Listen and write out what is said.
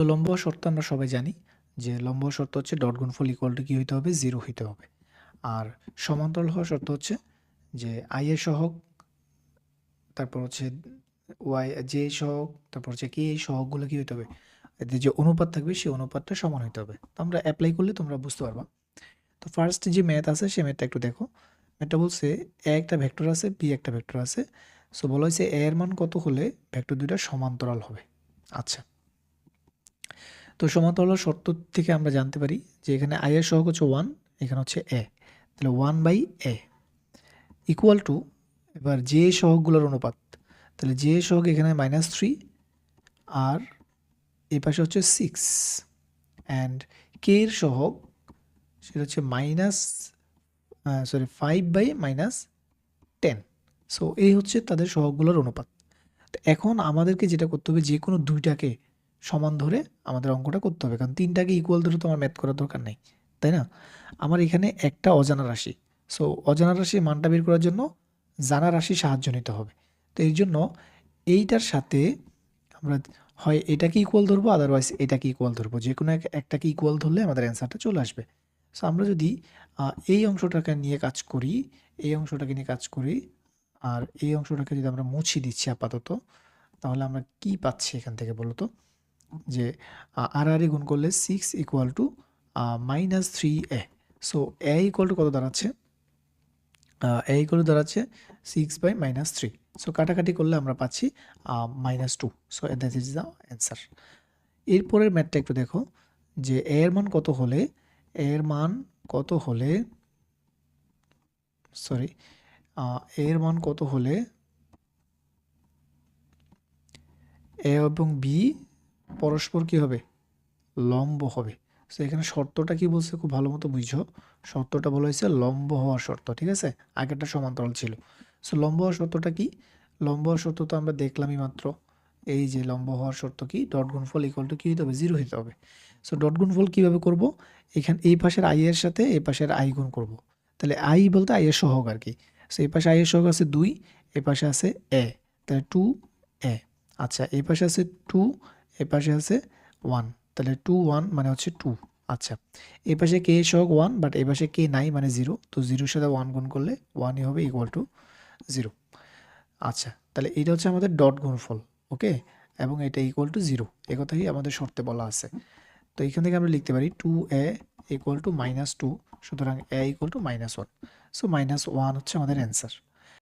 তো লম্ব শর্ত আমরা সবাই জানি যে লম্ব শর্ত হচ্ছে ডট গুণফল ইকুয়াল টু কি হইতে হবে? জিরো হইতে হবে। আর সমান্তরাল হওয়ার শর্ত হচ্ছে যে আই এর সহগ, তারপর হচ্ছে ওয়াই জে সহগ, তারপর হচ্ছে কে এই সহগগুলো কি হইতে হবে? এদের যে অনুপাত থাকবে সেই অনুপাতটা সমান হইতে হবে। তো আমরা অ্যাপ্লাই করলে তোমরা বুঝতে পারবা। তো ফার্স্ট যে ম্যাথ আছে সে ম্যাথটা একটু দেখো। ম্যাথটা বলছে এ একটা ভেক্টর আছে বি একটা ভেক্টর আছে। সো বলা হয়েছে এ এর মান কত হলে ভেক্টর দুইটা সমান্তরাল হবে। আচ্ছা। তো সমান্তরাল শর্ত থেকে আমরা জানতে পারি যে এখানে আই এর সহগ হচ্ছে ওয়ান এখানে হচ্ছে এ তাহলে one by A equal to এবার যে সহগগুলোর অনুপাত। তাহলে যে সহগ এখানে মাইনাস থ্রি আর এ পাশে হচ্ছে সিক্স অ্যান্ড কে এর সহগ সেটা হচ্ছে minus sorry five by minus ten so এই হচ্ছে তাদের সহগগুলোর অনুপাত। তো এখন আমাদেরকে যেটা করতে হবে যে কোনো দুইটাকে সমান ধরে আমাদের অঙ্কটা করতে হবে। কারণ তিনটাকে ইকুয়াল ধরে তো আমার ম্যাথ করার দরকার নেই, তাই না? আমার এখানে একটা অজানা রাশি। সো অজানা রাশির মানটা বের করার জন্য জানা রাশি সাহায্য নিতে হবে। তো এর জন্য এইটার সাথে আমরা হয় এটাকে ইকুয়াল ধরবো আদারওয়াইজ এটাকে ইকুয়াল ধরবো। যে কোনো এক- একটাকে ইকুয়াল ধরলে আমাদের অ্যান্সারটা চলে আসবে। সো আমরা যদি এই অংশটাকে নিয়ে কাজ করি, এই অংশটাকে নিয়ে কাজ করি, আর এই অংশটাকে যদি আমরা মুছি দিচ্ছি আপাতত, তাহলে আমরা কি পাচ্ছি এখান থেকে বলো তো যে আর আর গুণ করলে six equal to minus three A so A equal to কত দাঁড়াচ্ছে? এ ইকুয়াল টু দাঁড়াচ্ছে six by minus three so কাটাকাটি করলে আমরা পাচ্ছি minus two so that is the answer এরপরের ম্যাথটা একটু দেখো, যে এ এর মান কত হলে এ এর মান কত হলে সরি এর মান কত হলে এ এবং বি পরস্পর কি হবে? লম্ব হবে। সো এখানে শর্তটা কি বলছে? খুব ভালো মতো বুঝো শর্তটা বলা হয়েছে লম্ব হওয়ার শর্ত, ঠিক আছে? আগেরটা সমান্তরাল ছিল। সো লম্ব হওয়ার শর্তটা কি? লম্ব হওয়ার শর্ত তো আমরা দেখলামই মাত্র। এই যে লম্ব হওয়ার শর্ত কি? ডট গুণফল ইকুয়াল টু কী হতে হবে? জিরো হতে হবে। সো ডট গুণফল কীভাবে করব? এখানে, এই পাশের আই এর সাথে এই পাশের আই গুণ করব। তাহলে আই বলতে আই এর সহগ আর কি। সো এই পাশে আই এর সহগ আছে দুই এই পাশে আছে এ। তাহলে টু এ। আচ্ছা এই পাশে আছে টু এই পাশে আছে ওয়ান তাহলে টু ওয়ান মানে হচ্ছে টু আচ্ছা এই পাশে কে সহগ ওয়ান বাট এই পাশে কে নাই মানে জিরো তো জিরোর সাথে ওয়ান গুণ করলে ওয়ানই হবে ইকুয়াল টু জিরো আচ্ছা তাহলে এটা হচ্ছে আমাদের ডট গুণফল ওকে এবং এটা ইকুয়াল টু জিরো এ কথাই আমাদের শর্তে বলা আছে। তো এখান থেকে আমরা লিখতে পারি two A equal to minus two সুতরাং A equal to minus one so minus one হচ্ছে আমাদের অ্যান্সার